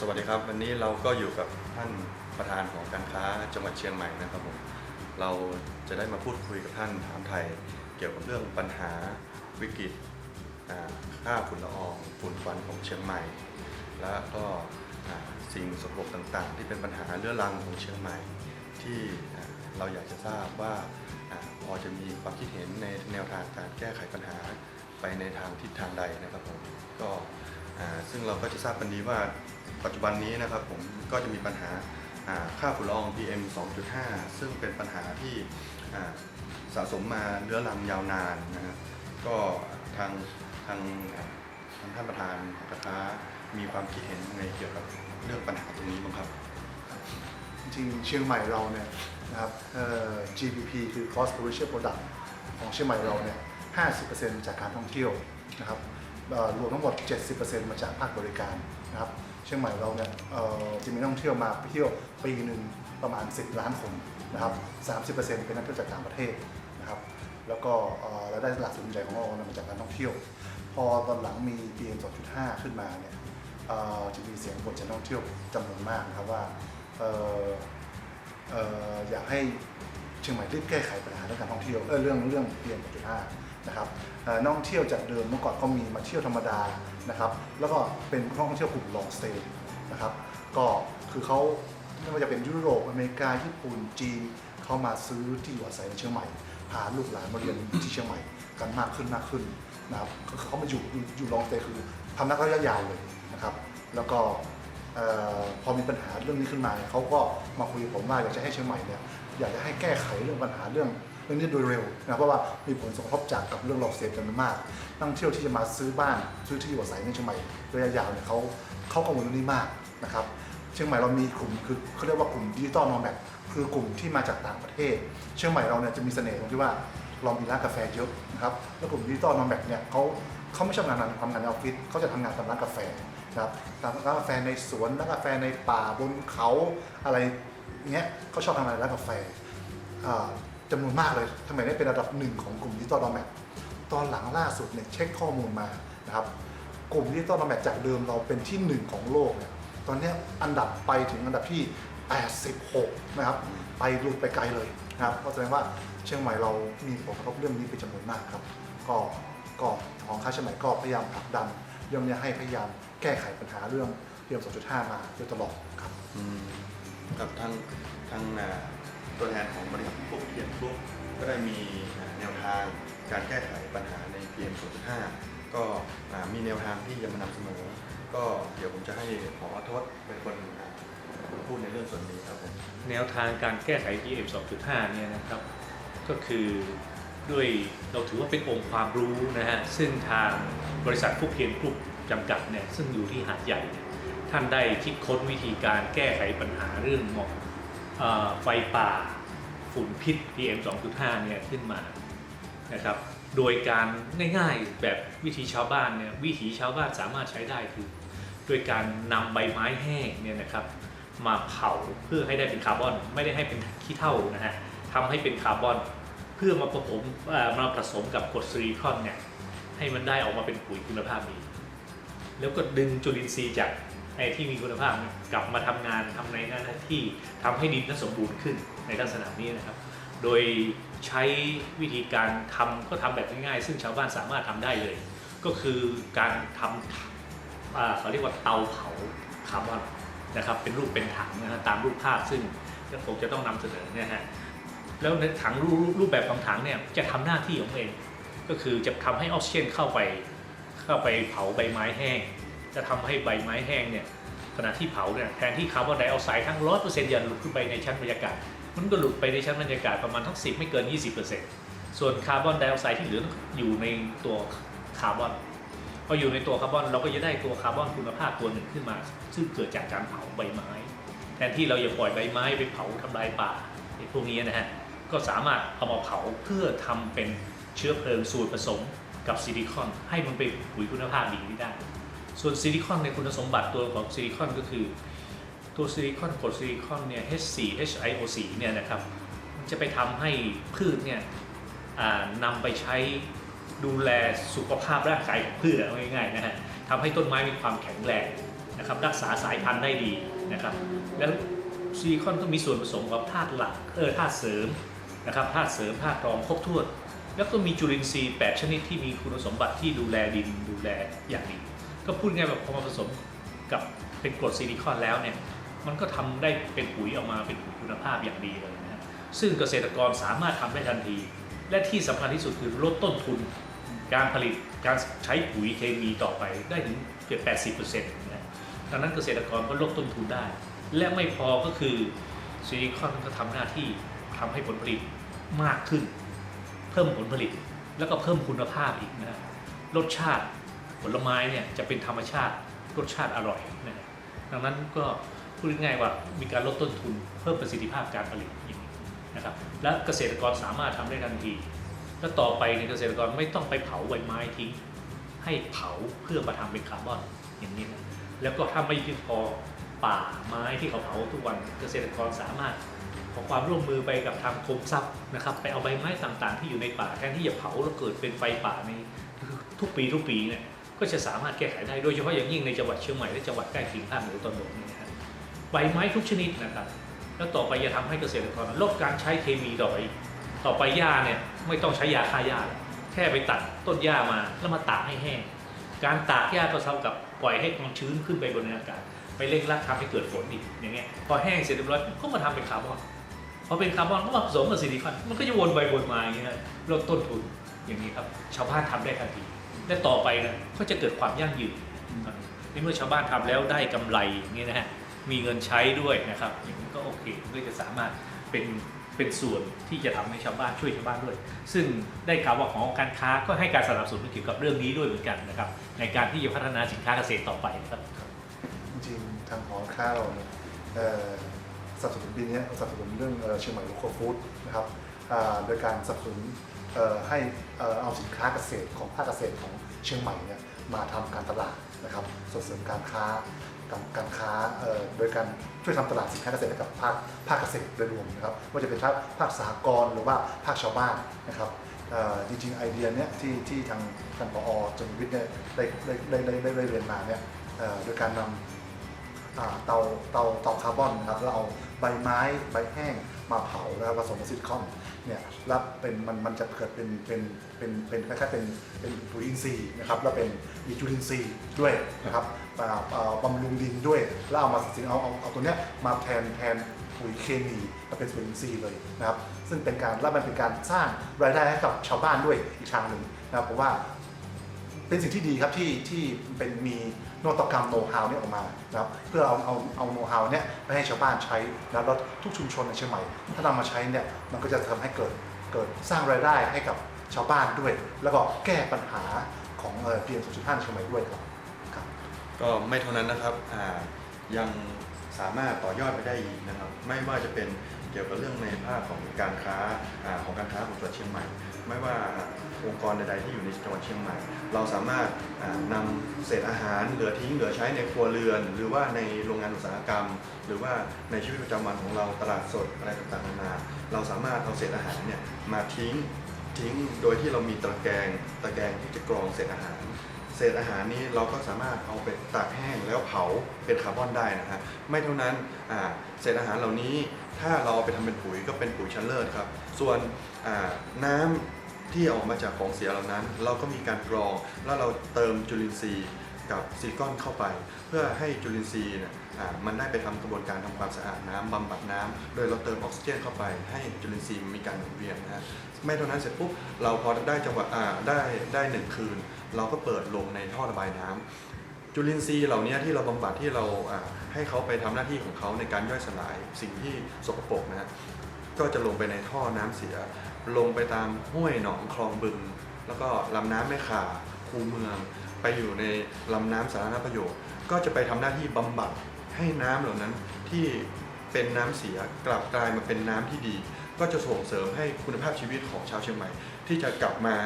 สวัสดีครับ วันนี้เราก็อยู่กับท่านประธานของการค้าจังหวัดเชียงใหม่นะครับผมเราจะได้มาพูดคุยกับท่านถามไทย เกี่ยวกับเรื่องปัญหาวิกฤตอ่าค่าฝุ่นละอองฝุ่นควันของเชียงใหม่ และก็สิ่งสกปรกต่างๆ ที่เป็นปัญหาเรื้อรังของเชียงใหม่ ที่เราอยากจะทราบว่าอพอจะมีความคิดเห็นในแนวทางการแก้ไขปัญหาไปในทางทิศทางใดนะครับผมก็ซึ่งเราก็จะทราบกันดีว่า ปัจจุบันนี้นะครับผมก็จะมีปัญหาค่าฝุ่นละออง PM 2.5 ซึ่งเป็นปัญหาที่สะสมมาเรื้อรังยาวนานนะครับก็ทางทางทางท่านประธานกระค้ามีความคิดเห็นยังไงเกี่ยวกับเรื่องปัญหาตรงนี้บ้างครับ จริงเชียงใหม่เราเนี่ยนะครับ GDP คือ Cost per Ratio Product ของเชียงใหม่เราเนี่ย 50%จากการท่องเที่ยวนะครับ รวมทั้งหมด 70%มาจากภาคบริการนะครับเชียงใหม่เราเนี่ยจะมีนักท่องเที่ยวมาเที่ยวปีหนึ่งประมาณ 10 ล้านคนนะครับ 30%เป็นนักเที่ยวจากต่างประเทศนะครับ แล้วก็เรายได้หลักส่วนใหญ่ของเรามาจากการท่องเที่ยว พอตอนหลังมี PM 2.5 ขึ้นมาเนี่ยจะมีเสียงบ่นจากนักท่องเที่ยวจำนวนมากนะครับว่าอยากให้เชียงใหม่รีบแก้ไขปัญหาเรื่องการท่องเที่ยวเออเรื่องเรื่องเพียง5 นะครับเอ่อนักท่องเที่ยวจากเดิมเมื่อก่อนเขามีมาเที่ยวธรรมดานะครับ แล้วก็เป็นนักท่องเที่ยวกลุ่ม long stay นะครับ ก็คือเขาไม่ว่าจะเป็นยุโรปอเมริกาญี่ปุ่นจีนเขามาซื้อที่อยู่อาศัยในเชียงใหม่พาลูกหลานมาเรียนที่เชียงใหม่กันมากขึ้นมากขึ้นนะครับเขามาอยู่อยู่ลอยู่ long stay คือทำนักระยะยาวเลยนะครับ แล้วก็พอมีปัญหาเรื่องนี้ขึ้นมาเขาก็มาคุยกับผมว่าอยากจะให้เชียงใหม่เนี่ยอยากจะให้แก้ไขเรื่องปัญหาเรื่อง เรื่องนี้โดยเร็วนะเพราะว่ามีผลส่งกระทบจากกับเรื่องหลอกเสียจำนวนมากนักเที่ยวที่จะมาซื้อบ้านซื้อที่อยู่อาศัยในเชียงใหม่ระยะยาวเนี่ยเขาเขากังวลเรื่องนี้มากนะครับเชียงใหม่เรามีกลุ่มคือเขาเรียกว่ากลุ่มดิจิตอลนอมแบคือกลุ่มที่มาจากต่างประเทศ เชียงใหม่เราเนี่ยจะมีเสน่ห์ตรงที่ว่าเรามีร้านกาแฟเยอะนะครับแล้วกลุ่มดิจิตอลนอมแบเนี่ยเขาเขาไม่ชอบงานทำงานในออฟฟิศเขาจะทำงานตามร้านกาแฟนะครับตามร้านกาแฟในสวนร้านกาแฟในป่าบนเขาอะไรเงี้ยเขาชอบทำงานในร้านกาแฟอ่า จำนวนมากเลยทำไมได้เป็นระดับหนึ่งของกลุ่มดิจิตอลดอมแมทตอนหลังล่าสุดเนี่ยเช็คข้อมูลมานะครับกลุ่มดิจิตอลดอมแมทจากเดิมเราเป็นที่หนึ่งของโลกเนี่ยตอนนี้อันดับไปถึงอันดับที่ 86 นะครับ ไปหลุดไปไกลเลยนะครับก็แสดงว่าเชียงใหม่เรามีผลกระทบเรื่องนี้เป็นจำนวนมากครับ ก็ก็ของค่าเชียงใหม่ก็พยายามผลักดันเรื่องนี้ให้พยายามแก้ไขปัญหาเรื่องเรื่อง2.5 มาโดยตลอดครับอืม กับทางทางตัวแทนของบริษัทพวกเขียนพวกก็ได้มีแนวทางการแก้ไขปัญหาใน PM 2.5ก็มีแนวทางที่จะมานำเสนอก็เดี๋ยวผมจะให้หมอทศเป็นคนพูดในเรื่องส่วนนี้ครับผมแนวทางการแก้ไข PM 2.5 เนี่ยนะครับ ก็คือด้วยเราถือว่าเป็นองค์ความรู้นะฮะซึ่งทางบริษัทผู้เพียนกรุ๊ปจำกัดเนี่ยซึ่งอยู่ที่หาดใหญ่เนี่ย ท่านได้คิดค้นวิธีการแก้ไขปัญหาเรื่องหมอกไฟป่าฝุ่นพิษ PM 2.5 เนี่ยขึ้นมานะครับ โดยการง่ายๆแบบวิธีชาวบ้านเนี่ยวิถีชาวบ้านสามารถใช้ได้คือ โดยการนำใบไม้แห้งเนี่ยนะครับมาเผาเพื่อให้ได้เป็นคาร์บอน ไม่ได้ให้เป็นขี้เถ้านะฮะทำให้เป็นคาร์บอนเพื่อมาผสมมาผสมกับกรดซิลิคอนเนี่ยให้มันได้ออกมาเป็นปุ๋ยคุณภาพดีแล้วก็ดึงจุลินทรีย์จาก ไอ้ที่มีคุณภาพกลับมาทำงานทำในหน้าที่ทำให้ดินนั้นสมบูรณ์ขึ้นในลักษณะนี้นะครับ โดยใช้วิธีการทำก็ทำแบบง่ายๆ ซึ่งชาวบ้านสามารถทำได้เลย ก็คือการทำอ่าเขาเรียกว่าเตาเผาคาร์บอนนะครับเป็นรูปเป็นถังนะฮะตามรูปภาพซึ่งผมจะต้องนำเสนอเนี่ยฮะแล้วถังรูปรูปแบบของถังเนี่ยจะทำหน้าที่ของเอง ก็คือจะทำให้ออกซิเจนเข้าไปเข้าไปเผาใบไม้แห้ง จะทำให้ใบไม้แห้งเนี่ยขณะที่เผาเนี่ยแทนที่คาร์บอนไดออกไซด์ทั้งร้อยเปอร์เซ็นต์จะหลุดขึ้นไปในชั้นบรรยากาศ มันก็หลุดไปในชั้นบรรยากาศประมาณทั้งสิบไม่เกิน20%ส่วนคาร์บอนไดออกไซด์ที่เหลืออยู่ในตัวคาร์บอนพออยู่ในตัวคาร์บอนเราก็จะได้ตัวคาร์บอนคุณภาพตัวหนึ่งขึ้นมา ซึ่งเกิดจากการเผาใบไม้ แทนที่เราอย่าปล่อยใบไม้ไปเผาทำลายป่าไอ้พวกนี้นะฮะก็สามารถเอามาเผาเพื่อทำเป็นเชื้อเพลิงสูตรผสมกับซิลิคอน ให้มันเป็นปุ๋ยคุณภาพดีได้ ส่วนซิลิคอนในคุณสมบัติตัวของซิลิคอนก็คือ ตัวซิลิคอนกรดซิลิคอนเนี่ย H4 HIO4 เนี่ยนะครับมันจะไปทำให้พืชเนี่ยนำไปใช้ดูแลสุขภาพร่างกายของพืชง่ายๆนะฮะทำให้ต้นไม้มีความแข็งแรงนะครับรักษาสายพันธุ์ได้ดีนะครับแล้วซิลิคอนก็มีส่วนผสมของธาตุหลักเออธาตุเสริมนะครับธาตุเสริมธาตุรองครบถ้วน แล้วก็มีจุลินทรีย์ 8 ชนิดที่มีคุณสมบัติที่ดูแลดินดูแลอย่างดี ก็พูดง่ายแบบพอมาผสมกับเป็นกรดซิลิคอนแล้วเนี่ยมันก็ทำได้เป็นปุ๋ยออกมาเป็นปุ๋ยคุณภาพอย่างดีเลยนะซึ่งเกษตรกรสามารถทำได้ทันที และที่สำคัญที่สุดคือลดต้นทุน การผลิตการใช้ปุ๋ยเคมีต่อไปได้ถึงเกือบ 80%นะดังนั้นเกษตรกรก็ลดต้นทุนได้ และไม่พอก็คือซิลิคอนก็ทำหน้าที่ทำให้ผลผลิตมากขึ้น เพิ่มผลผลิต แล้วก็เพิ่มคุณภาพอีกนะฮะรสชาติ ผลไม้เนี่ยจะเป็นธรรมชาติรสชาติอร่อยนะดังนั้นก็พูดง่ายๆว่ามีการลดต้นทุนเพิ่มประสิทธิภาพการผลิตอย่างนี้นะครับและเกษตรกรสามารถทำได้ทันที แล้วต่อไปในเกษตรกรไม่ต้องไปเผาใบไม้ทิ้ง ให้เผาเพื่อมาทำเป็นคาร์บอนอย่างนี้นะแล้วก็ถ้าไม่เพียงพอป่าไม้ที่เขาเผาทุกวันเกษตรกรสามารถขอความร่วมมือไปกับทางกรมทรัพย์นะครับไปเอาใบไม้ต่างๆ ที่อยู่ในป่าแทนที่จะเผาแล้วเกิดเป็นไฟป่าในทุกปีทุกปีเนี่ย ก็จะสามารถแก้ไขได้ โดยเฉพาะอย่างยิ่งในจังหวัดเชียงใหม่และจังหวัดใกล้เคียงภาคเหนือตอนบนนี่นะใบไม้ทุกชนิดนะครับ แล้วต่อไปจะทำให้เกษตรกรลดการใช้เคมีต่อไปต่อไปหญ้าเนี่ยไม่ต้องใช้ยาฆ่าหญ้าแค่ไปตัดต้นหญ้ามาแล้วมาตากให้แห้ง การตากหญ้าก็เท่ากับปล่อยให้ความชื้นขึ้นไปบนอากาศไปเร่งรัดทำให้เกิดฝนอีกอย่างเงี้ยพอแห้งเสร็จเรียบร้อยก็มาทำเป็นคาร์บอนพอเป็นคาร์บอนก็มาผสมกับซิลิคอนมันก็จะวนไปวนมาอย่างเงี้ยลดต้นทุนอย่างนี้ครับชาวบ้านทำได้ทันที และต่อไปนะก็จะเกิดความยั่งยืนในเมื่อชาวบ้านทำแล้วได้กำไรอย่างเงี้นะฮะมีเงินใช้ด้วยนะครับอย่างนี้ก็โอเคก็จะสามารถเป็นเป็นส่วนที่จะทำให้ชาวบ้านช่วยชาวบ้านด้วย ซึ่งได้ข่าวว่าของการค้าก็ให้การสนับสนุนเกี่ยวกับเรื่องนี้ด้วยเหมือนกันนะครับ ในการที่จะพัฒนาสินค้าเกษตรต่อไปนะครับ จริงทางหองข้าวเนี่ยสนับสนุนปีนี้สนับสนุนเรื่องเชียงใหม่โลคอลฟู้ดนะครับโดยการสนับสนุน ให้เอ่อเอาสินค้าเกษตรของภาคเกษตรของเชียงใหม่เนี่ยมาทำการตลาดนะครับส่งเสริมการค้าการการค้าโดยการช่วยทำตลาดสินค้าเกษตรให้กับภาคภาคเกษตรโดยรวมนะครับว่าจะเป็นภาคภาคสหกรณ์หรือว่าภาคชาวบ้านนะครับจริงๆไอเดียเนี้ยที่ที่ทางทางปอจงวิทย์เนี่ยได้ได้ได้ได้ได้เรียนมาเนี่ยโดยการนำเตาเตาเตาคาร์บอนนะครับแล้วเอาใบไม้ใบแห้ง มาเผาแล้วผสมซิลิคอนเนี่ยแล้วเป็นมันมันจะเกิดเป็นเป็นเป็นเป็นคล้ายๆเป็นเป็นปุ๋ยอินทรีย์นะครับแล้วเป็นมีจุลินทรีย์ด้วยนะครับบำรุงดินด้วยแล้วเอามาสิเอาเอาเอาตัวเนี้ยมาแทนแทนปุ๋ยเคมีมาเป็นปุ๋ยอินทรีย์เลยนะครับซึ่งเป็นการแล้วมันเป็นการสร้างรายได้ให้กับชาวบ้านด้วยอีกทางหนึ่งนะครับผมว่า เป็นสิ่งที่ดีครับที่ที่เป็นมีนวัตกรรมโน้ตฮาวเนี่ยออกมานะครับเพื่อเอาเอาเอาโน้ตฮาวเนี่ยไปให้ชาวบ้านใช้แล้วแล้วทุกชุมชนในเชียงใหม่ ถ้านำมาใช้เนี่ยมันก็จะทำให้เกิดเกิดสร้างรายได้ให้กับชาวบ้านด้วย แล้วก็แก้ปัญหาของเอ่อ PM 2.5ในเชียงใหม่ด้วยครับครับ ก็ไม่เท่านั้นนะครับอ่ายังสามารถต่อยอดไปได้อีกนะครับ ไม่ว่าจะเป็นเกี่ยวกับเรื่องในภาคของการค้าอ่าของการค้าของจังหวัดเชียงใหม่ ไม่ว่าองค์กรใดๆที่อยู่ในจังหวัดเชียงใหม่ เราสามารถนำนำเศษอาหารเหลือทิ้งเหลือใช้ในครัวเรือน หรือว่าในโรงงานอุตสาหกรรม หรือว่าในชีวิตประจำวันของเราตลาดสดอะไรต่างๆนานาเราสามารถเอาเศษอาหารเนี่ยมาทิ้งทิ้งโดยที่เรามีตะแกรงตะแกรงที่จะกรองเศษอาหาร เศษอาหารนี้เราก็สามารถเอาไปตากแห้งแล้วเผาเป็นคาร์บอนได้นะฮะไม่เท่านั้นเศษอาหารเหล่านี้ถ้าเราเอาไปทำเป็นปุ๋ยก็เป็นปุ๋ยชั้นเลิศครับ ส่วนน้ำที่ออกมาจากของเสียเหล่านั้น เราก็มีการกรองแล้วเราเติมจุลินทรีย์กับซิลิคอนเข้าไป เพื่อให้จุลินทรีย์เนี่ยมันได้ไปทำกระบวนการทำความสะอาดน้ำบำบัดน้ำโดยเราเติมออกซิเจนเข้าไป ให้จุลินทรีย์มีการหมุนเวียนนะฮะไม่เท่านั้นเสร็จปุ๊บเราพอได้จังหวะได้ได้หนึ่งคืน เราก็เปิดลงในท่อระบายน้ำจุลินทรีย์เหล่านี้ที่เราบำบัดที่เราให้เขาไปทำหน้าที่ของเขาในการย่อยสลายสิ่งที่สกปรกนะฮะก็จะลงไปในท่อน้ำเสีย ลงไปตามห้วยหนองคลองบึง แล้วก็ลำน้ำแม่ข่าคูเมือง ไปอยู่ในลำน้ำสาธารณประโยชน์ ก็จะไปทำหน้าที่บำบัดให้น้ำเหล่านั้นที่เป็นน้ำเสียกลับกลายมาเป็นน้ำที่ดี ก็จะส่งเสริมให้คุณภาพชีวิตของชาวเชียงใหม่ ที่จะกลับมา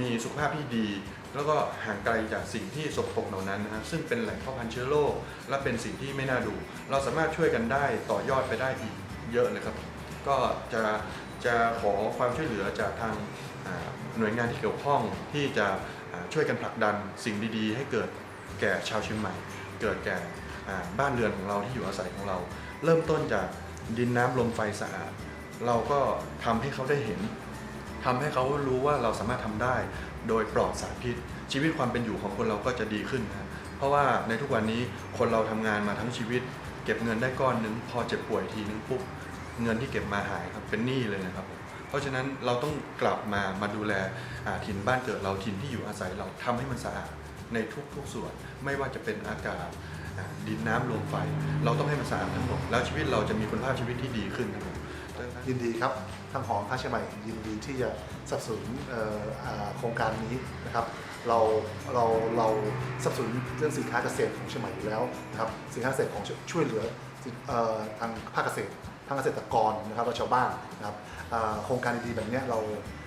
มีสุขภาพที่ดี แล้วก็ห่างไกลจากสิ่งที่สกปรกเหล่านั้นนะซึ่งเป็นแหล่งเพาะพันธุ์เชื้อโรคและเป็นสิ่งที่ไม่น่าดู เราสามารถช่วยกันได้ต่อยอดไปได้อีกเยอะเลยครับ ก็จะจะขอความช่วยเหลือจากทางหน่วยงานที่เกี่ยวข้องที่จะช่วยกันผลักดันสิ่งดีๆ ให้เกิดแก่ชาวเชียงใหม่ เกิดแก่บ้านเรือนของเราที่อยู่อาศัยของเรา เริ่มต้นจากดินน้ำลมไฟสะอาด เราก็ทำให้เขาได้เห็นทำให้เขารู้ว่าเราสามารถทำได้ โดยปลอดสารพิษ ชีวิตความเป็นอยู่ของคนเราก็จะดีขึ้นนะเพราะว่าในทุกวันนี้คนเราทำงานมาทั้งชีวิต เก็บเงินได้ก้อนหนึง พอเจ็บป่วยทีนึงปุ๊บเงินที่เก็บมาหายครับเป็นหนี้เลยนะครับเพราะฉะนั้นเราต้องกลับมามาดูแลถิ่นบ้านเกิดเราถิ่นที่อยู่อาศัยเราทำให้มันสะอาดในทุกๆส่วนไม่ว่าจะเป็นอากาศดินน้ำลมไฟ เราต้องให้มันสะอาดทั้งหมด แล้วชีวิตเราจะมีคุณภาพชีวิตที่ดีขึ้นครับผม ยินดีครับทางหอการค้าเชียงใหม่ยินดีที่จะสนับสนุนโครงการนี้นะครับเราเราเราสนับสนุนเรื่องสินค้าเกษตรของเชียงใหม่อยู่แล้วนะครับสินค้าเกษตรของช่วยเหลือทางภาคเกษตรทางเกษตรกรนะครับและชาวบ้านนะครับโครงการดีๆแบบเนี้ยเรา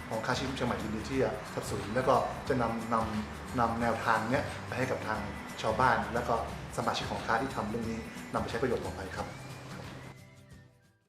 ของค้าชีพเชียงใหม่ยินดีที่จะสนับสนุนแล้วก็จะนำนำนำแนวทางเนี้ยไปให้กับทางชาวบ้าน แล้วก็สมาชิกของค้าที่ทำเรื่องนี้นำไปใช้ประโยชน์ต่อไปครับ